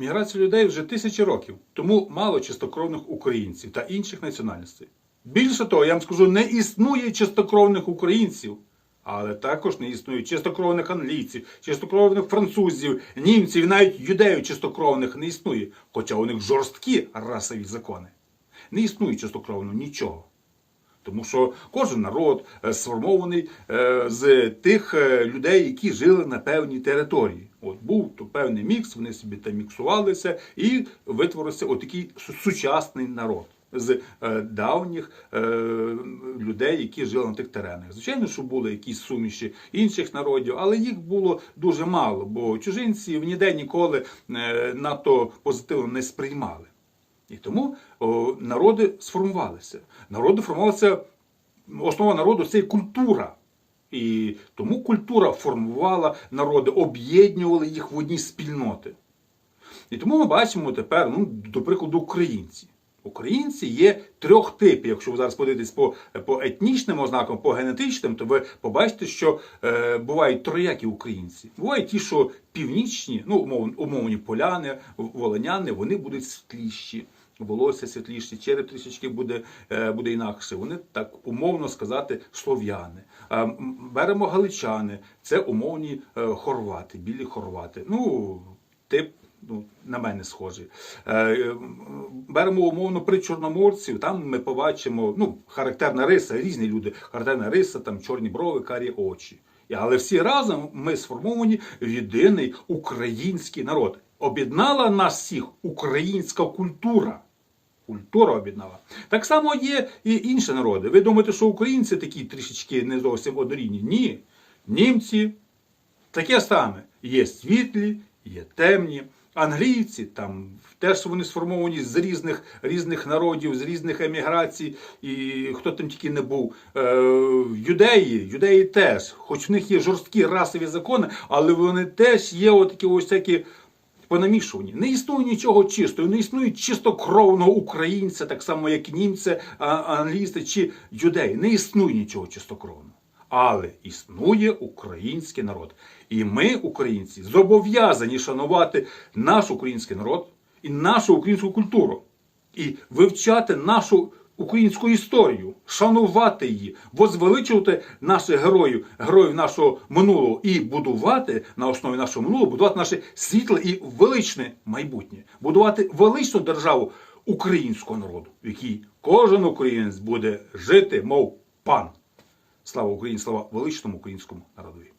Міграція людей вже тисячі років, тому мало чистокровних українців та інших національностей. Більше того, я вам скажу, не існує чистокровних українців, але також не існує чистокровних англійців, чистокровних французів, німців, навіть юдеїв чистокровних не існує, хоча у них жорсткі расові закони. Не існує чистокровно нічого. Тому що кожен народ е, сформований е, з тих е, людей, які жили на певній території. От був то певний мікс, вони собі там міксувалися і витворився отакий сучасний народ з давніх людей, які жили на тих теренах. Звичайно, що були якісь суміші інших народів, але їх було дуже мало, бо чужинці ніде ніколи надто позитивно не сприймали. І тому о, народи сформувалися. Народи формувалися, основа народу це є культура. І тому культура формувала народи, об'єднувала їх в одні спільноти. І тому ми бачимо тепер, ну, до прикладу, українці. Українці є трьох типів. Якщо ви зараз подивитесь по, по етнічним ознакам, по генетичним, то ви побачите, що е, бувають троякі українці. Бувають ті, що північні, ну умов, умовні поляни, волоняни, вони будуть світліші. Волосся світліше, череп трішечки буде, е, буде інакше. Вони так умовно сказати слов'яни. Беремо галичани, це умовні е, хорвати, білі хорвати. Ну, тип ну, на мене схожий. Е, е, Беремо умовно при чорноморців, там ми побачимо ну, характерна риса, різні люди, характерна риса, там чорні брови, карі очі. Але всі разом ми сформовані в єдиний український народ. Об'єднала нас всіх українська культура. Культура об'єднала. Так само є і інші народи. Ви думаєте, що українці такі трішечки не зовсім однорідні? Ні. Німці таке саме. Є світлі, є темні. Англійці там теж вони сформовані з різних, різних народів, з різних еміграцій, і хто там тільки не був. Е, юдеї, юдеї теж, хоч в них є жорсткі расові закони, але вони теж є отакі ось такі понамішувані. Не існує нічого чистого, не існує чистокровного українця, так само як німці, а- англійці чи юдеї. Не існує нічого чистокровного. Але існує український народ. І ми, українці, зобов'язані шанувати наш український народ і нашу українську культуру, і вивчати нашу українську історію, шанувати її, возвеличувати наших героїв, героїв нашого минулого і будувати на основі нашого минулого, будувати наше світле і величне майбутнє, будувати величну державу українського народу, в якій кожен українець буде жити, мов пан. Слава Україні, слава величному українському народові.